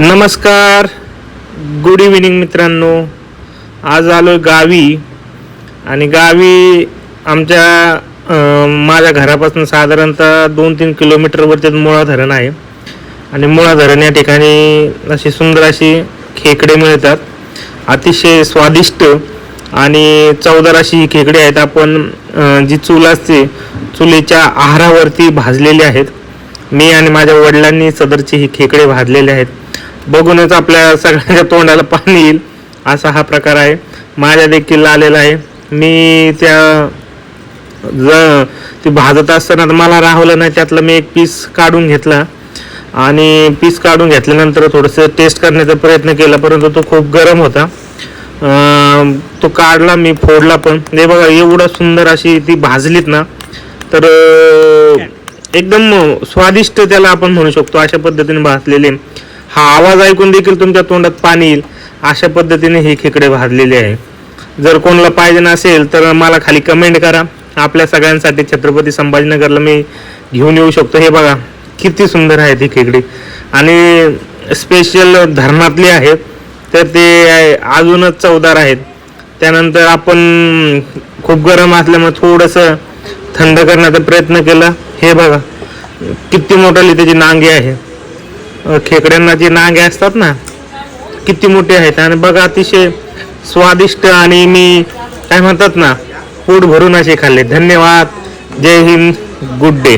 नमस्कार. Good evening मित्रांनो. आज आलो गावी आणि गावी आमच्या माझ्या घरापासून साधारणतः दोन तीन किलोमीटरवरती मुळा धरण आहे. आणि मुळा धरण या ठिकाणी अशी सुंदर अशी खेकडे मिळतात. अतिशय स्वादिष्ट आणि चवदार अशी ही खेकडे आहेत. आपण जी चूल असते चुलीच्या आहारावरती भाजलेली आहेत. मी आणि माझ्या वडिलांनी सदरचे ही खेकडे भाजलेले आहेत. बघूनच आपल्या सगळ्यांच्या तोंडाला पाणी येईल. असा हा प्रकार आहे. माझ्या देखील आलेला आहे. मी त्या ज ती भाजत असताना तर मला राहवलं नाही त्यातलं मी एक पीस काढून घेतला. आणि पीस काढून घेतल्यानंतर थोडंसं टेस्ट करण्याचा प्रयत्न केला परंतु तो खूप गरम होता. तो काढला मी फोडला पण. हे बघा एवढं सुंदर अशी ती भाजलीत ना तर एकदम स्वादिष्ट त्याला आपण म्हणू शकतो. अशा पद्धतीने भाजलेले. हा आवाज ऐकून देखील तुमच्या तोंडात पाणी येईल. अशा पद्धतीने हे खेकडे भाजलेले आहे. जर कोणाला पाहिजे नसेल तर मला खाली कमेंट करा. आपल्या सगळ्यांसाठी छत्रपती संभाजीनगरला मी घेऊन येऊ शकतो. हे बघा किती सुंदर आहेत ही खेकडी. आणि स्पेशल धरणातली आहेत. तर ते अजूनच चवदार आहेत. त्यानंतर आपण खूप गरम असल्यामुळे थोडंसं थंड करण्याचा प्रयत्न केला. हे बघा किती मोठाली त्याची नांगे आहे. खेकड्यांना जे नांगे असतात ना किती मोठे आहेत. आणि बघा अतिशय स्वादिष्ट आणि मी काय म्हणतात ना पोट भरून असे खाल्ले. धन्यवाद. जय हिंद. Good day.